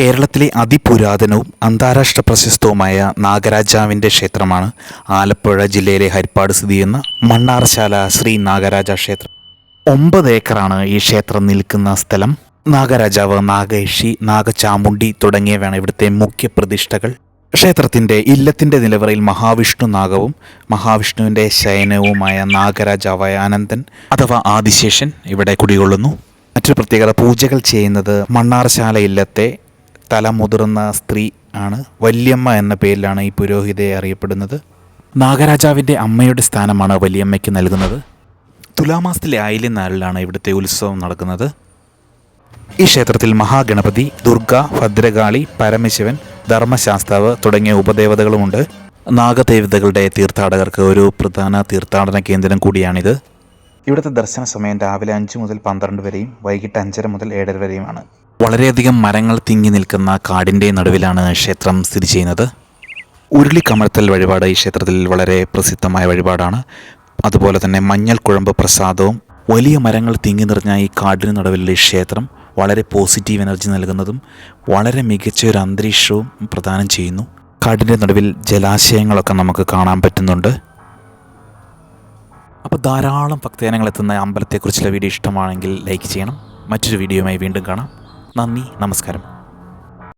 കേരളത്തിലെ അതിപുരാതനവും അന്താരാഷ്ട്ര പ്രശസ്തവുമായ നാഗരാജാവിന്റെ ക്ഷേത്രമാണ് ആലപ്പുഴ ജില്ലയിലെ ഹരിപ്പാട് സ്ഥിതി ചെയ്യുന്ന മണ്ണാർശാല ശ്രീ നാഗരാജ ക്ഷേത്രം. ഒമ്പത് ഏക്കറാണ് ഈ ക്ഷേത്രം നിൽക്കുന്ന സ്ഥലം. നാഗരാജാവ് നാഗേഷി നാഗചാമുണ്ടി തുടങ്ങിയവയാണ് ഇവിടുത്തെ മുഖ്യ പ്രതിഷ്ഠകൾ. ക്ഷേത്രത്തിന്റെ ഇല്ലത്തിന്റെ നിലവറയിൽ മഹാവിഷ്ണു നാഗവും മഹാവിഷ്ണുവിന്റെ ശയനവുമായ നാഗരാജാവായ അനന്തൻ അഥവാ ആദിശേഷൻ ഇവിടെ കുടികൊള്ളുന്നു. മറ്റൊരു പ്രത്യേകത പൂജകൾ ചെയ്യുന്നത് മണ്ണാർശാല ഇല്ലത്തെ തലമുതിർന്ന സ്ത്രീ ആണ്. വല്യമ്മ എന്ന പേരിലാണ് ഈ പുരോഹിതയെ അറിയപ്പെടുന്നത്. നാഗരാജാവിന്റെ അമ്മയുടെ സ്ഥാനമാണ് വല്യമ്മയ്ക്ക് നൽകുന്നത്. തുലാമാസത്തിലെ ആയില്യം നാളിലാണ് ഇവിടുത്തെ ഉത്സവം നടക്കുന്നത്. ഈ ക്ഷേത്രത്തിൽ മഹാഗണപതി ദുർഗ ഭദ്രകാളി പരമശിവൻ ധർമ്മശാസ്താവ് തുടങ്ങിയ ഉപദേവതകളുമുണ്ട്. നാഗദേവതകളുടെ തീർത്ഥാടകർക്ക് ഒരു പ്രധാന തീർത്ഥാടന കേന്ദ്രം കൂടിയാണിത്. ഇവിടുത്തെ ദർശന സമയം രാവിലെ അഞ്ച് മുതൽ പന്ത്രണ്ട് വരെയും വൈകിട്ട് അഞ്ചര മുതൽ ഏഴര വരെയുമാണ്. വളരെയധികം മരങ്ങൾ തിങ്ങി നിൽക്കുന്ന കാടിന്റെ നടുവിലാണ് ക്ഷേത്രം സ്ഥിതി ചെയ്യുന്നത്. ഉരുളി കമഴ്ത്തൽ വഴിപാട് ഈ ക്ഷേത്രത്തിൽ വളരെ പ്രസിദ്ധമായ വഴിപാടാണ്. അതുപോലെ തന്നെ മഞ്ഞൾ കുഴമ്പ് പ്രസാദവും വലിയ മരങ്ങൾ തിങ്ങി നിറഞ്ഞ ഈ കാടിന് നടുവിലുള്ള ഈ ക്ഷേത്രം വളരെ പോസിറ്റീവ് എനർജി നൽകുന്നതും വളരെ മികച്ച ഒരു അന്തരീക്ഷവും പ്രദാനം ചെയ്യുന്നു. കാടിന്റെ നടുവിൽ ജലാശയങ്ങളൊക്കെ നമുക്ക് കാണാൻ പറ്റുന്നുണ്ട്. അപ്പോൾ ധാരാളം ഭക്തജനങ്ങൾ എത്തുന്ന അമ്പലത്തെക്കുറിച്ചുള്ള വീഡിയോ ഇഷ്ടമാണെങ്കിൽ ലൈക്ക് ചെയ്യണം. മറ്റൊരു വീഡിയോയുമായി വീണ്ടും കാണാം. നന്ദി നമസ്കാരം.